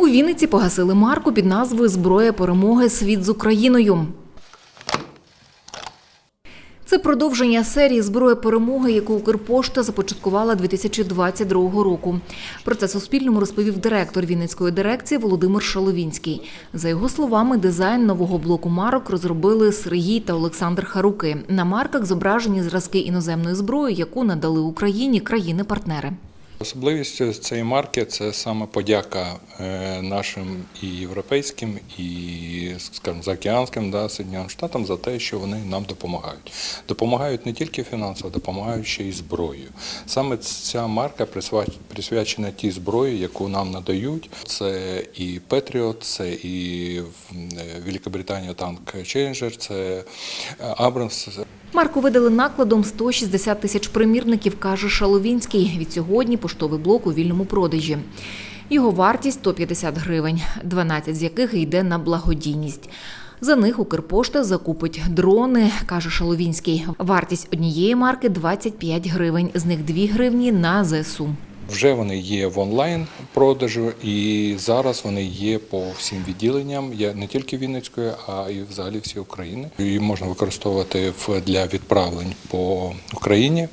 У Вінниці погасили марку під назвою Зброя перемоги Світ з Україною. Це продовження серії Зброя перемоги, яку Укрпошта започаткувала 2022 року. Про це Суспільному розповів директор Вінницької дирекції Володимир Шаловінський. За його словами, дизайн нового блоку марок розробили Сергій та Олександр Харуки. На марках зображені зразки іноземної зброї, яку надали Україні країни-партнери. Особливістю цієї марки це саме подяка е, нашим і європейським, і скажімо, заокеанським да, Соединеним Штатам за те, що вони нам допомагають. Допомагають не тільки фінансово, допомагають ще й зброєю. Саме ця марка присвячена тій зброї, яку нам надають. Це і Петріот, це і е, Великобританія танк Челленджер, це е, Абрамс. Марку видали накладом 160 тисяч примірників, каже Шаловінський. Від сьогодні поштовий блок у вільному продажі. Його вартість 150 гривень, 12 з яких йде на благодійність. За них Укрпошта закупить дрони, каже Шаловінський. Вартість однієї марки 25 гривень, з них 2 гривні на ЗСУ. Вже вони є в онлайн продажу, і зараз вони є по всім відділенням, є не тільки Вінницької, а й взагалі всі України. Її можна використовувати для відправлень по Україні.